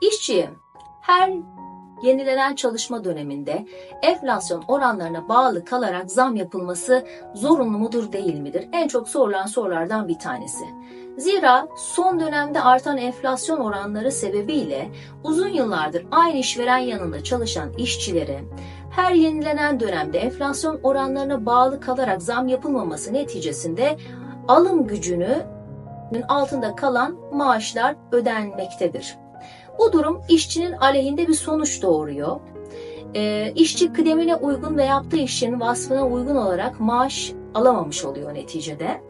İşçiye her yenilenen çalışma döneminde enflasyon oranlarına bağlı kalarak zam yapılması zorunlu mudur değil midir? En çok sorulan sorulardan bir tanesi. Zira son dönemde artan enflasyon oranları sebebiyle uzun yıllardır aynı işveren yanında çalışan işçilere her yenilenen dönemde enflasyon oranlarına bağlı kalarak zam yapılmaması neticesinde alım gücünün altında kalan maaşlar ödenmektedir. Bu durum işçinin aleyhinde bir sonuç doğuruyor. E, işçi kıdemine uygun ve yaptığı işin vasfına uygun olarak maaş alamamış oluyor neticede.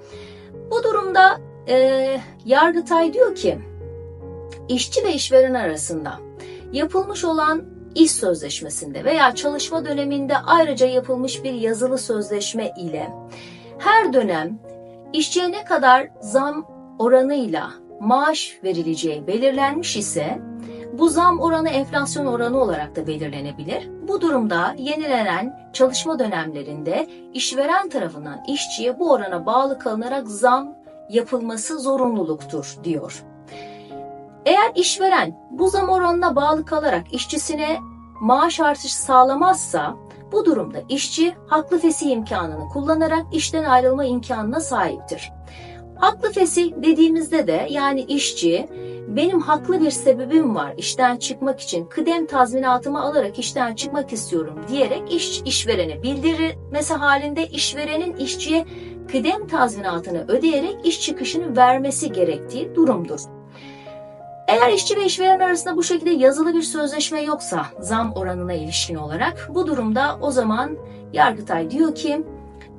Bu durumda e, Yargıtay diyor ki işçi ve işveren arasında yapılmış olan iş sözleşmesinde veya çalışma döneminde ayrıca yapılmış bir yazılı sözleşme ile her dönem işçiye ne kadar zam oranıyla maaş verileceği belirlenmiş ise bu zam oranı enflasyon oranı olarak da belirlenebilir. Bu durumda yenilenen çalışma dönemlerinde işveren tarafından işçiye bu orana bağlı kalınarak zam yapılması zorunluluktur diyor. Eğer işveren bu zam oranına bağlı kalarak işçisine maaş artışı sağlamazsa bu durumda işçi haklı fesih imkanını kullanarak işten ayrılma imkanına sahiptir. Haklı fesih dediğimizde de yani işçi benim haklı bir sebebim var işten çıkmak için kıdem tazminatımı alarak işten çıkmak istiyorum diyerek iş işverene bildirmesi halinde işverenin işçiye kıdem tazminatını ödeyerek iş çıkışını vermesi gerektiği durumdur. Eğer işçi ve işveren arasında bu şekilde yazılı bir sözleşme yoksa zam oranına ilişkin olarak bu durumda o zaman Yargıtay diyor ki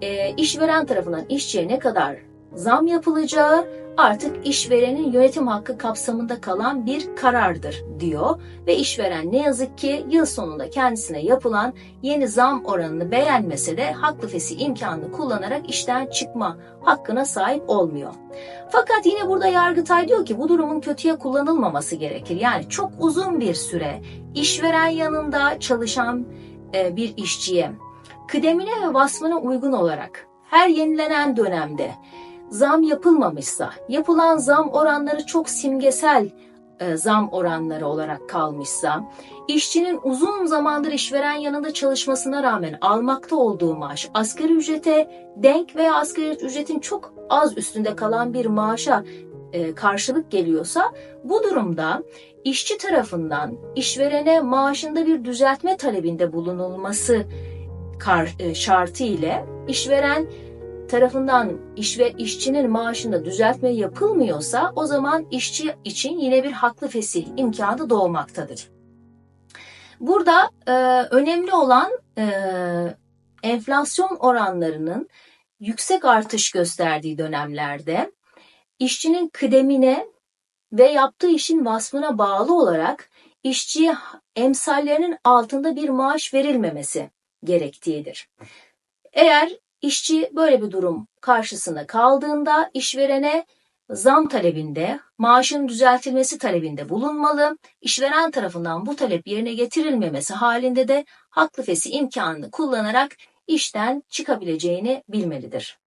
e, işveren tarafından işçiye ne kadar zam yapılacağı artık işverenin yönetim hakkı kapsamında kalan bir karardır diyor ve işveren ne yazık ki yıl sonunda kendisine yapılan yeni zam oranını beğenmese de haklı fesih imkanını kullanarak işten çıkma hakkına sahip olmuyor. Fakat yine burada Yargıtay diyor ki bu durumun kötüye kullanılmaması gerekir. Yani çok uzun bir süre işveren yanında çalışan e, bir işçiye kıdemine ve vasfına uygun olarak her yenilenen dönemde zam yapılmamışsa, yapılan zam oranları çok simgesel e, zam oranları olarak kalmışsa, işçinin uzun zamandır işveren yanında çalışmasına rağmen almakta olduğu maaş asgari ücrete denk veya asgari ücretin çok az üstünde kalan bir maaşa e, karşılık geliyorsa bu durumda işçi tarafından işverene maaşında bir düzeltme talebinde bulunulması e, şartı ile işveren tarafından iş ve işçinin maaşında düzeltme yapılmıyorsa o zaman işçi için yine bir haklı fesih imkanı doğmaktadır. Burada e, önemli olan e, enflasyon oranlarının yüksek artış gösterdiği dönemlerde işçinin kıdemine ve yaptığı işin vasfına bağlı olarak işçiye emsallerinin altında bir maaş verilmemesi gerektiğidir. Eğer İşçi böyle bir durum karşısında kaldığında işverene zam talebinde, maaşın düzeltilmesi talebinde bulunmalı. İşveren tarafından bu talep yerine getirilmemesi halinde de haklı fesi imkanını kullanarak işten çıkabileceğini bilmelidir.